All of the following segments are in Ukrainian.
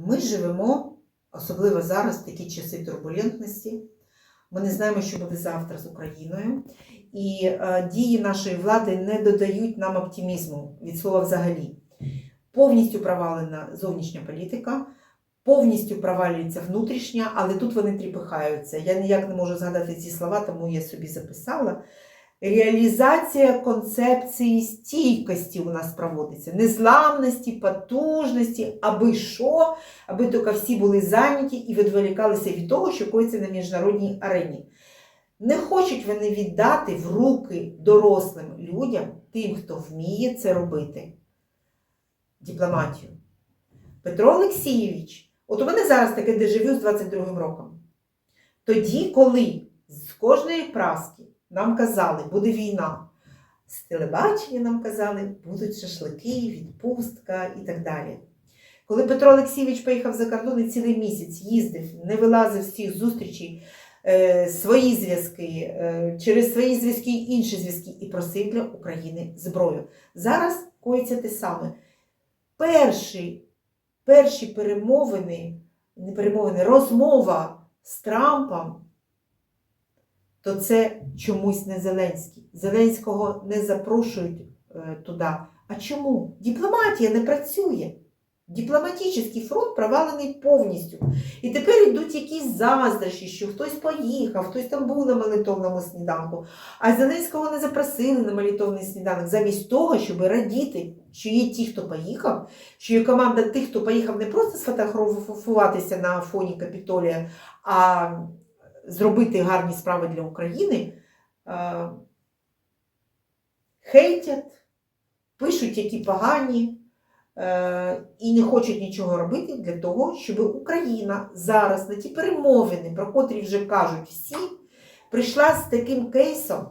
Ми живемо, особливо зараз, в такі часи турбулентності. Ми не знаємо, що буде завтра з Україною. І е, дії нашої влади не додають нам оптимізму від слова взагалі. Повністю провалена зовнішня політика, повністю провалюється внутрішня, але тут вони тріпихаються. Я ніяк не можу згадати ці слова, тому я собі записала. Реалізація концепції стійкості у нас проводиться, незламності, потужності, аби що, аби тільки всі були зайняті і відволікалися від того, що коїться на міжнародній арені. Не хочуть вони віддати в руки дорослим людям, тим, хто вміє це робити. Дипломатію. Петро Олексійович, от у мене зараз таке дежавю з 22-м роком. Тоді, коли з кожної праски нам казали, буде війна, з телебачення нам казали, будуть шашлики, відпустка і так далі. Коли Петро Олексійович поїхав за кордон і цілий місяць їздив, не вилазив з цих зустрічей, е, свої зв'язки, е, через свої зв'язки й інші зв'язки, і просив для України зброю. Зараз коїться те саме. Перші, перші перемовини, не перемовини, розмова з Трампом, то це чомусь не Зеленський. Зеленського не запрошують е, туди. А чому? Дипломатія не працює. Дипломатичний фронт провалений повністю. І тепер йдуть якісь заздрощі, що хтось поїхав, хтось там був на молитовному сніданку, а Зеленського не запросили на молитовний сніданок, замість того, щоб радіти, що є ті, хто поїхав, що є команда тих, хто поїхав не просто сфотографуватися на фоні Капітолія, а зробити гарні справи для України. е, Хейтять, пишуть, які погані е, і не хочуть нічого робити для того, щоб Україна зараз на ті перемовини, про котрі вже кажуть всі, прийшла з таким кейсом,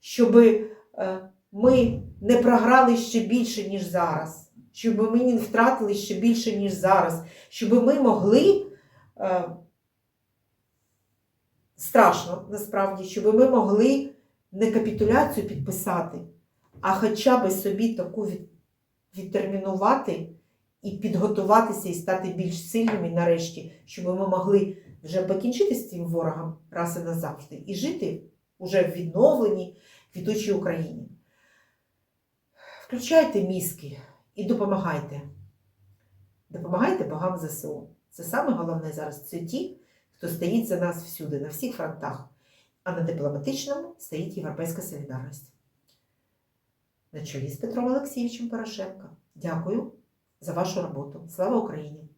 щоб е, ми не програли ще більше, ніж зараз, щоб ми не втратили ще більше, ніж зараз, щоб ми могли. Страшно насправді, щоб ми могли не капітуляцію підписати, а хоча б собі таку відтермінувати і підготуватися і стати більш сильними нарешті, щоб ми могли вже покінчити з цим ворогом раз і назавжди і жити уже в відновленій квітучій Україні. Включайте мізки і допомагайте. Допомагайте богам ЗСУ. Це саме головне зараз. Це ті, хто стоїть за нас всюди, на всіх фронтах. А на дипломатичному стоїть Європейська солідарність. На чолі з Петром Олексійовичем Порошенко. Дякую за вашу роботу. Слава Україні!